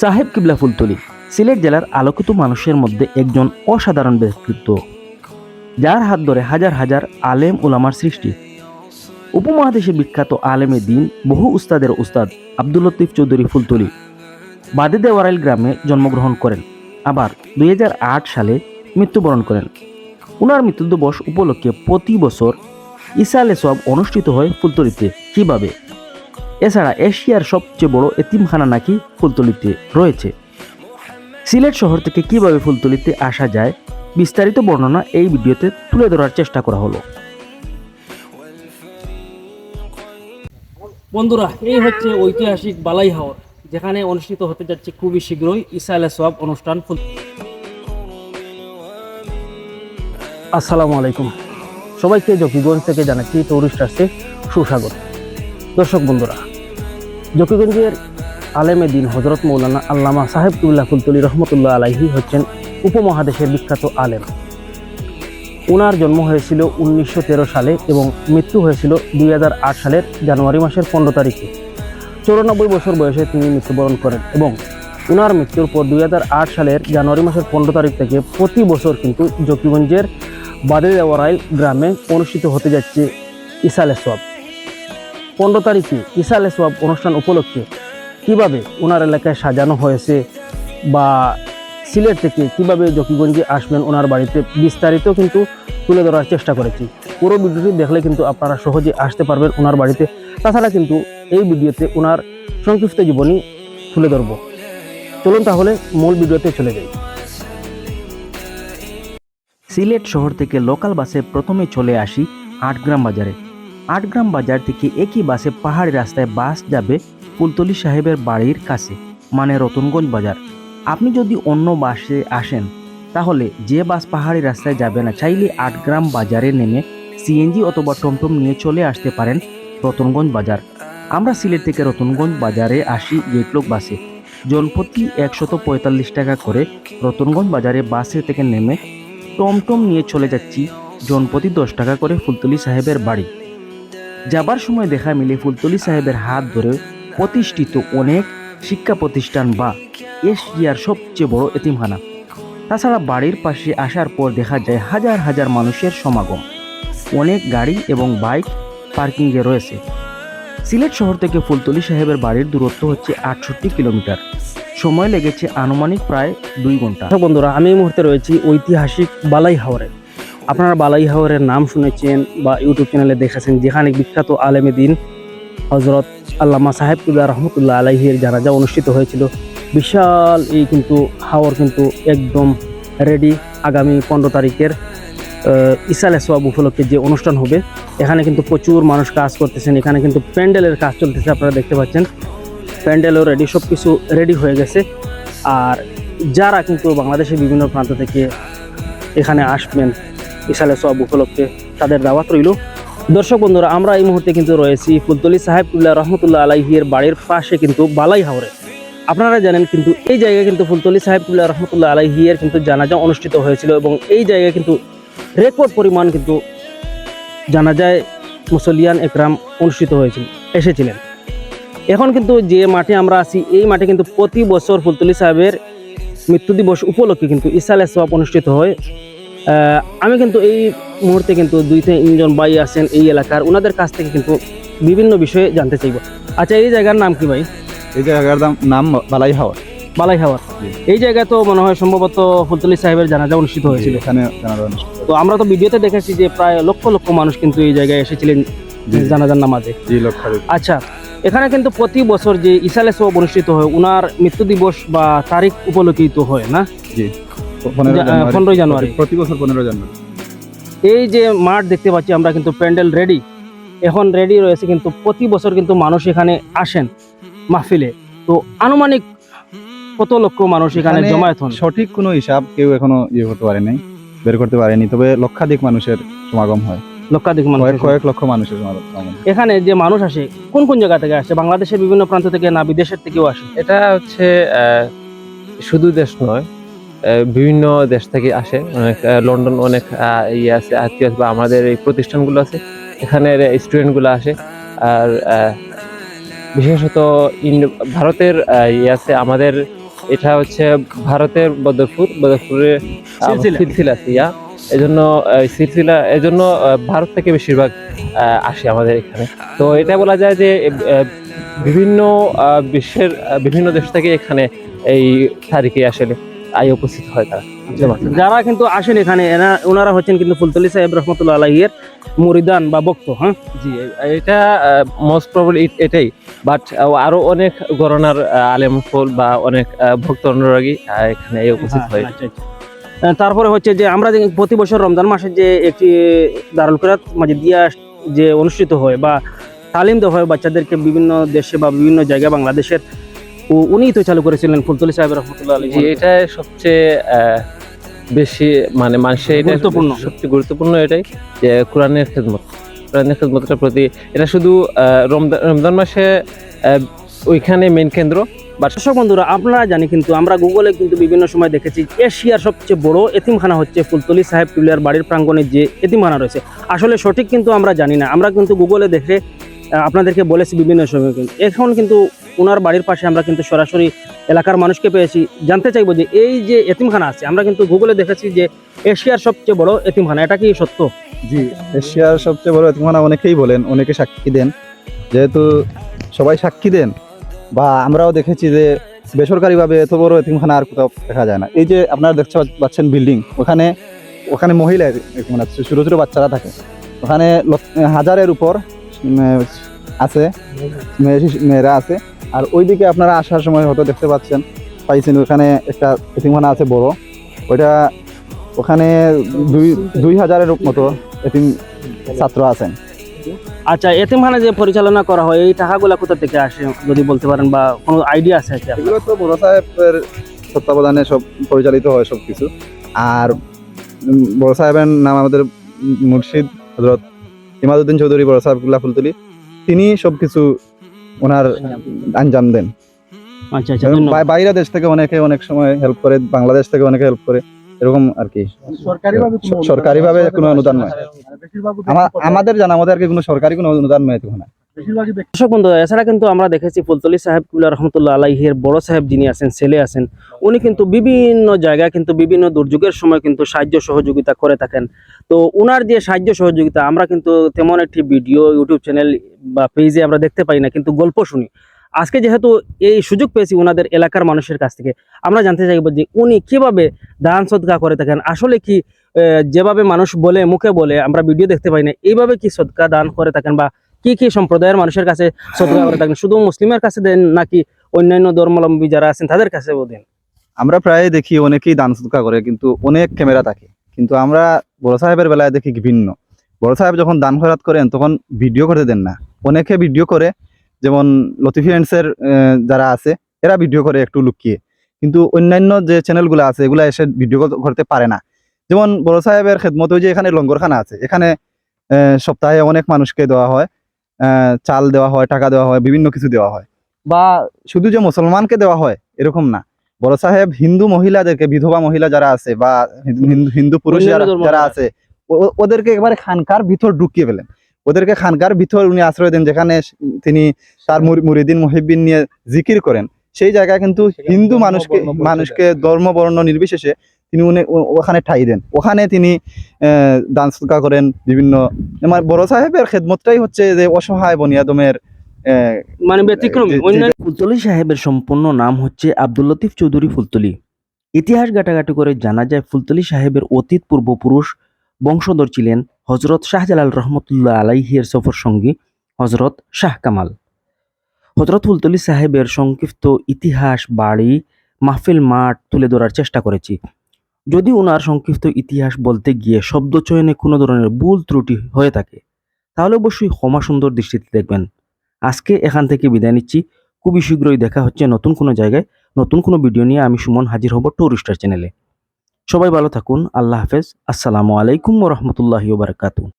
সাহেব কিবলা ফুলতলি, সিলেট জেলার আলোকিত মানুষের মধ্যে একজন অসাধারণ ব্যক্তিত্ব, যার হাত ধরে হাজার হাজার আলেম উলামার সৃষ্টি। উপমহাদেশে বিখ্যাত আলেমে দিন বহু উস্তাদের উস্তাদ আব্দুল লতিফ চৌধুরী ফুলতলি, বাদে দেওয়ারাইল গ্রামে জন্মগ্রহণ করেন, আবার দুই হাজার আট সালে মৃত্যুবরণ করেন। ওনার মৃত্যুদিবস উপলক্ষে প্রতি বছর ইসালে সব অনুষ্ঠিত হয় ফুলতলিতে। কীভাবে? এছাড়া এশিয়ার সবচেয়ে বড় এতিমখানা নাকি ফুলতলিতে রয়েছে। সিলেট শহর থেকে কীভাবে ফুলতলিতে আসা যায়? বিস্তারিত বর্ণনা এই ভিডিওতে তুলে ধরার চেষ্টা করা হলো। বন্ধুরা এই হচ্ছে ঐতিহাসিক বালাই হাওর যেখানে অনুষ্ঠিত হতে যাচ্ছে খুবই শীঘ্রই ঈসা আলাহ সোয়াব অনুষ্ঠান আসসালামু আলাইকুম। সবাইকে জকিগঞ্জ থেকে জানাচ্ছি টুরিস্ট আসছে সুস্বাগত। দর্শক বন্ধুরা, জকিগঞ্জের আলেমে দিন হজরত মৌলানা আল্লামা সাহেব তুল্লাহ ফুলতলি রহমতুল্লাহ আলাইহি হচ্ছেন উপমহাদেশের বিখ্যাত আলেম। ওনার জন্ম হয়েছিল উনিশশো তেরো সালে এবং মৃত্যু হয়েছিল দুই হাজার আট সালের জানুয়ারি মাসের পনেরো তারিখে। চৌরানব্বই বছর বয়সে তিনি মৃত্যুবরণ করেন এবং ওনার মৃত্যুর পর দুই হাজার আট সালের জানুয়ারি মাসের পনেরো তারিখ থেকে প্রতি বছর কিন্তু জকিগঞ্জের বাদেওয়ারাইল গ্রামে অনুষ্ঠিত হতে যাচ্ছে ইসালে সোয়াব। পনেরো তারিখে ইসালে সোয়াব অনুষ্ঠান উপলক্ষে কীভাবে ওনার এলাকায় সাজানো হয়েছে বা সিলেট থেকে কীভাবে জকিগঞ্জে আসবেন ওনার বাড়িতে বিস্তারিত কিন্তু তুলে ধরার চেষ্টা করেছি। পুরো ভিডিওটি দেখলে কিন্তু আপনারা সহজে আসতে পারবেন ওনার বাড়িতে। তাছাড়া কিন্তু এই ভিডিওতে ওনার সংক্ষিপ্ত জীবনী তুলে ধরব। চলুন তাহলে মূল ভিডিওতে চলে যাই। সিলেট শহর থেকে লোকাল বাসে প্রথমে চলে আসি আটগ্রাম বাজারে। আটগ্রাম বাজার থেকে একই বাসে পাহাড়ি রাস্তায় বাস যাবে ফুলতলি সাহেবের বাড়ির কাছে মানে রতনগঞ্জ বাজার। আপনি যদি অন্য বাসে আসেন, তাহলে যে বাস পাহাড়ি রাস্তায় যাবে না, চাইলে আটগ্রাম বাজারে নেমে সিএনজি অথবা টমটম নিয়ে চলে আসতে পারেন রতনগঞ্জ বাজার। আমরা সিলেট থেকে রতনগঞ্জ বাজারে আসি গেটলোক বাসে। জনপ্রতি একশত পঁয়তাল্লিশ টাকা করে রতনগঞ্জ বাজারে বাসে থেকে নেমে টমটম নিয়ে চলে যাচ্ছি। জনপ্রতি দশ টাকা করে ফুলতলি সাহেবের বাড়ি। যাবার সময় দেখা মিলে ফুলতলি সাহেবের হাত ধরে প্রতিষ্ঠিত অনেক শিক্ষা প্রতিষ্ঠান বা এশিয়ার সবচেয়ে বড় এতিমখানা। তাছাড়া বাড়ির পাশে আসার পর দেখা যায় হাজার হাজার মানুষের সমাগম। অনেক গাড়ি এবং বাইক পার্কিংয়ে রয়েছে। সিলেট শহর থেকে ফুলতলি সাহেবের বাড়ির দূরত্ব হচ্ছে আটষট্টি কিলোমিটার। সময় লেগেছে আনুমানিক প্রায় দুই ঘণ্টা। বন্ধুরা, আমি এই মুহূর্তে রয়েছি ঐতিহাসিক বালাই হাওরে আপনারা বালাই হাওরের নাম শুনেছেন বা ইউটিউব চ্যানেলে দেখেছেন, যেখানে বিখ্যাত আলেমে দিন হজরত আল্লামা সাহেব তুল্লাহ রহমতুল্লাহ আলাহির জানাজা অনুষ্ঠিত হয়েছিল। বিশাল এই কিন্তু হাওর কিন্তু একদম রেডি আগামী পনেরো তারিখের ইসালে সোয়াব উপলক্ষে যে অনুষ্ঠান হবে, এখানে কিন্তু প্রচুর মানুষ কাজ করতেছেন, এখানে কিন্তু প্যান্ডেলের কাজ চলতেছে, আপনারা দেখতে পাচ্ছেন। প্যান্ডেলও রেডি সব কিছু রেডি হয়ে গেছে। আর যারা কিন্তু বাংলাদেশের বিভিন্ন প্রান্ত থেকে এখানে আসবেন ইসালে সব উপলক্ষে তাদের দাওয়াত রইল। দর্শক বন্ধুরা, আমরা এই মুহূর্তে কিন্তু রয়েছি ফুলতলি সাহেবুল্লাহ রহমতুল্লাহ আলাইহির বাড়ির পাশে কিন্তু বালাই হাওরে আপনারা জানেন কিন্তু এই জায়গায় কিন্তু ফুলতলি সাহেবুল্লাহ রহমতুল্লাহ আলাইহির কিন্তু জানাজা অনুষ্ঠিত হয়েছিল এবং এই জায়গায় কিন্তু রেকর্ড পরিমাণ কিন্তু জানাজায় মুসলিয়ান একরাম অনুষ্ঠিত হয়েছিল, এসেছিলেন। এখন কিন্তু যে মাঠে আমরা আছি এই মাঠে কিন্তু প্রতি বছর ফুলতলি সাহেবের মৃত্যু দিবস উপলক্ষে কিন্তু ইসালে সব অনুষ্ঠিত হয়। আমি কিন্তু এই মুহূর্তে কিন্তু দুই তিনজন ভাই আছেন এই এলাকার ওনাদের কাছ থেকে কিন্তু বিভিন্ন বিষয়ে জানতে চাইব। আচ্ছা এই জায়গার নাম কি ভাই? এই জায়গার নাম বালাই হাওয়া বালাই হাওয়ার এই জায়গায় তো মনে হয় সম্ভবত ফুলতলি সাহেবের জানাজা অনুষ্ঠিত হয়েছিল। এখানে তো আমরা তো ভিডিওতে দেখেছি যে প্রায় লক্ষ লক্ষ মানুষ কিন্তু এই জায়গায় এসেছিলেন। জানাজার নামাজে। আচ্ছা এখানে কিন্তু প্রতি বছর যে ইসালে সব অনুষ্ঠিত হয় উনার মৃত্যু দিবস বা তারিখ উপলক্ষিত হয় না? জি পনেরো জানুয়ারি। প্রতি বছর পনেরো জানুয়ারি। এই যে মাঠ দেখতে পাচ্ছি আমরা কিন্তু প্যান্ডেল রেডি। এখন রেডি রয়েছে কিন্তু প্রতি বছর কিন্তু মানুষ এখানে আসেন মাহফিলে। তো আনুমানিক কত লক্ষ মানুষ এখানে এখানে জমায়েত হন? সঠিক কোনো হিসাব কেউ এখনও ইয়ে করতে পারে নাই বের করতে পারেনি তবে লক্ষাধিক মানুষের সমাগম হয়। লক্ষাধিক মানুষ কয়েক লক্ষ মানুষ এখানে যে মানুষ আসে কোন কোন জায়গা থেকে আসে? বাংলাদেশের বিভিন্ন প্রান্ত থেকে না বিদেশের থেকেও আসে? এটা হচ্ছে আহ, শুধু দেশ নয় বিভিন্ন দেশ থেকে আসে। অনেক লন্ডন অনেক ইয়ে আছে আত্মীয় আছে বা আমাদের এই প্রতিষ্ঠানগুলো আছে। এখানের স্টুডেন্টগুলো আসে। আর বিশেষত ইন- ভারতের ইয়ে আছে আমাদের এটা হচ্ছে ভারতের বদরপুর। বদরপুরে সিলসিলা। সিলসিলা আছে ইয়া এজন্য সিলসিলা এজন্য ভারত থেকে বেশিরভাগ আসে আমাদের এখানে। তো এটা বলা যায় যে বিভিন্ন বিশ্বের বিভিন্ন দেশ থেকে এখানে এই তারিখে আসলে আই উপস্থিত হয় তারা। যারা কিন্তু আসেন এখানে এরা ওনারা হচ্ছেন কিন্তু ফুলতলি সাহেব রহমতুল্লাহ আলাইয়ের মুরিদান বা বক্ত হ্যাঁ? জি এটা মোস্ট প্রবলি এটাই। বাট আরও অনেক গণনার আলেম ফুল বা অনেক ভক্ত অনুরাগী এখানে এই উপস্থিত হয়। আচ্ছা, আচ্ছা। আহ, তারপরে হচ্ছে যে আমরা যে প্রতি বছর রমজান মাসে যে একটি দারুল কিরাত মাঝে দিয়া যে অনুষ্ঠিত হয় বা তালিম দেওয়া হয় বাচ্চাদেরকে বিভিন্ন দেশে বা বিভিন্ন জায়গায় বাংলাদেশের উনি তো চালু করেছিলেন ফুলতলি সাহেব রহমতুল্লাহ আলী এটা সবচেয়ে বেশি মানে মানুষের এটা গুরুত্বপূর্ণ। সবচেয়ে গুরুত্বপূর্ণ এটাই যে কোরআনের খেদমত কোরআনের খেদমতটার প্রতি এটা শুধু রমজান রমজান মাসে ওইখানে মেন কেন্দ্র দর্শক বন্ধুরা, আপনারা জানি কিন্তু আমরা গুগলে কিন্তু বিভিন্ন সময় দেখেছি, এশিয়ার সবচেয়ে বড় এতিমখানা হচ্ছে ফুলতলি সাহেব টুলিয়ার বাড়ির প্রাঙ্গণে যে এতিমখানা রয়েছে। আসলে সঠিক কিন্তু আমরা জানি না। আমরা কিন্তু গুগলে দেখে আপনাদেরকে বলেছি বিভিন্ন সময় কিন্তু। এখন কিন্তু ওনার বাড়ির পাশে আমরা কিন্তু সরাসরি এলাকার মানুষকে পেয়েছি। জানতে চাইব যে এই যে এতিমখানা আছে, আমরা কিন্তু গুগলে দেখেছি যে এশিয়ার সবচেয়ে বড় এতিমখানা। এটা কি সত্য? জি, এশিয়ার সবচেয়ে বড় এতিমখানা অনেকেই বলেন, অনেকে সাক্ষী দেন। যেহেতু সবাই সাক্ষী দেন বা আমরাও দেখেছি যে বেসরকারিভাবে এত বড় এতিমখানা আর কোথাও দেখা যায় না। এই যে আপনারা দেখতে পাচ্ছেন বিল্ডিং ওখানে ওখানে মহিলা আছে, ছোটো ছোটো বাচ্চারা থাকে। ওখানে হাজারের উপর আছে মেয়ে মেয়েরা আছে। আর ওইদিকে আপনারা আসার সময় হয়তো দেখতে পাচ্ছেন পাইছেন ওখানে একটা এতিমখানা আছে বড়। ওইটা ওখানে দুই দুই হাজারের মতো এতিম ছাত্র আছেন। আচ্ছা এতিমখানা যে পরিচালনা করা হয় এই টাকাগুলো কোথা থেকে আসে যদি বলতে পারেন বা কোনো আইডিয়া আছে কি এগুলো তো বড় সাহেবের তত্ত্বাবধানে সব পরিচালিত হয় সব কিছু আর বড় সাহেবের নাম আমাদের মুর্শিদ হজরত ইমাদুদ্দিন চৌধুরী বড় সাহেবুল্লাহ ফুলতুলি তিনি সব কিছু ওনার আঞ্জাম দেন। আচ্ছা আচ্ছা বাইরে দেশ থেকে অনেকে অনেক সময় হেল্প করে বাংলাদেশ থেকে অনেকে হেল্প করে। এরকম আর কি। স- সরকারিভাবে কোনো অনুদান নয় আমাদের জানা আমাদের আর কি কোনো সরকারি কোনো অনুদান নয় এখানে দর্শক বন্ধু এছাড়া কিন্তু আমরা দেখেছি ফুলতলি সাহেব কুল্লা রহমতুল্লাহ আলাইহের বড় সাহেব যিনি আছেন ছেলে আছেন উনি কিন্তু বিভিন্ন জায়গায় কিন্তু বিভিন্ন দুর্যোগের সময় কিন্তু সাহায্য সহযোগিতা করে থাকেন। তো উনার যে সাহায্য সহযোগিতা আমরা কিন্তু তেমন একটি ভিডিও ইউটিউব চ্যানেল বা পেজে আমরা দেখতে পাই না কিন্তু গল্প শুনি। আজকে যেহেতু এই সুযোগ পেয়েছি ওনাদের এলাকার মানুষের কাছ থেকে, আমরা জানতে চাইব যে উনি কীভাবে দান সদকা করে থাকেন, আসলে কি যেভাবে মানুষ বলে, মুখে বলে, আমরা ভিডিও দেখতে পাই না, এইভাবে কি সদকা দান করে থাকেন বা কি কি সম্প্রদায়ের মানুষের কাছে সদকা করে থাকেন? শুধু মুসলিমের কাছে দেন নাকি অন্যান্য ধর্মাবলম্বী যারা আছেন, তাদের কাছেও দেন? আমরা প্রায় দেখি অনেকেই দান সদকা করে, কিন্তু অনেক ক্যামেরা থাকে। কিন্তু আমরা বড় সাহেবের বেলায় দেখি ভিন্ন। বড় সাহেব যখন দান খয়রাত করেন, তখন ভিডিও করতে দেন না। অনেকে ভিডিও করে যেমন লতিফিয়েন্সের যারা আছে এরা ভিডিও করে একটু লুকিয়ে। কিন্তু অন্যান্য যে চ্যানেলগুলো আছে এগুলা এসে ভিডিও করতে পারে না। যেমন বড় সাহেবের খেদমত ওই যে এখানে লঙ্গরখানা আছে এখানে সপ্তাহে অনেক মানুষকে দেওয়া হয় চাল দেওয়া হয় টাকা দেওয়া হয় বিভিন্ন কিছু দেওয়া হয়। বা শুধু যে মুসলমানকে দেওয়া হয় এরকম না। বড় সাহেব হিন্দু মহিলাদেরকে বিধবা মহিলা যারা আছে বা হিন্দু হিন্দু পুরুষ যারা আছে ওদেরকে একবারে খানকার ভিতর ঢুকিয়ে ফেলেন। ওদেরকে খানকার ভিতর উনি আশ্রয় দেন যেখানে তিনি তার মুরিদিন মুহিবিন নিয়ে জিকির করেন। সেই জায়গায় কিন্তু হিন্দু মানুষকে মানুষকে ধর্ম বর্ণ নির্বিশেষে তিনি উনি ওখানে ঠাই দেন। ওখানে তিনি আহ, দান সদকা করেন বিভিন্ন আমার বড় সাহেবের খেদমতটাই হচ্ছে যে অসহায় বনিয়াদমের আহ, মানে ব্যতিক্রমী। ফুলতলি সাহেবের সম্পূর্ণ নাম হচ্ছে আব্দুল লতিফ চৌধুরী ফুলতলি। ইতিহাস ঘাটাঘাটি করে জানা যায় ফুলতলি সাহেবের অতীত পূর্বপুরুষ বংশধর ছিলেন হজরত শাহজালাল রহমতুল্লাহ আলাইহির সফর সঙ্গী হজরত শাহ কামাল। হজরত ফুলতলি সাহেবের সংক্ষিপ্ত ইতিহাস বাড়ি মাহফিল মাঠ তুলে ধরার চেষ্টা করেছি। যদি ওনার সংক্ষিপ্ত ইতিহাস বলতে গিয়ে শব্দ চয়নে কোনো ধরনের ভুল ত্রুটি হয়ে থাকে, তাহলে অবশ্যই ক্ষমা সুন্দর দৃষ্টিতে দেখবেন। আজকে এখান থেকে বিদায় নিচ্ছি। খুবই শীঘ্রই দেখা হচ্ছে নতুন কোনো জায়গায়। নতুন কোনো ভিডিও নিয়ে আমি সুমন হাজির হব টুরিস্টার চ্যানেলে। সবাই ভালো থাকুন আল্লাহ হাফেজ। আসসালামু আলাইকুম রহমতুল্লাহ বারকাতু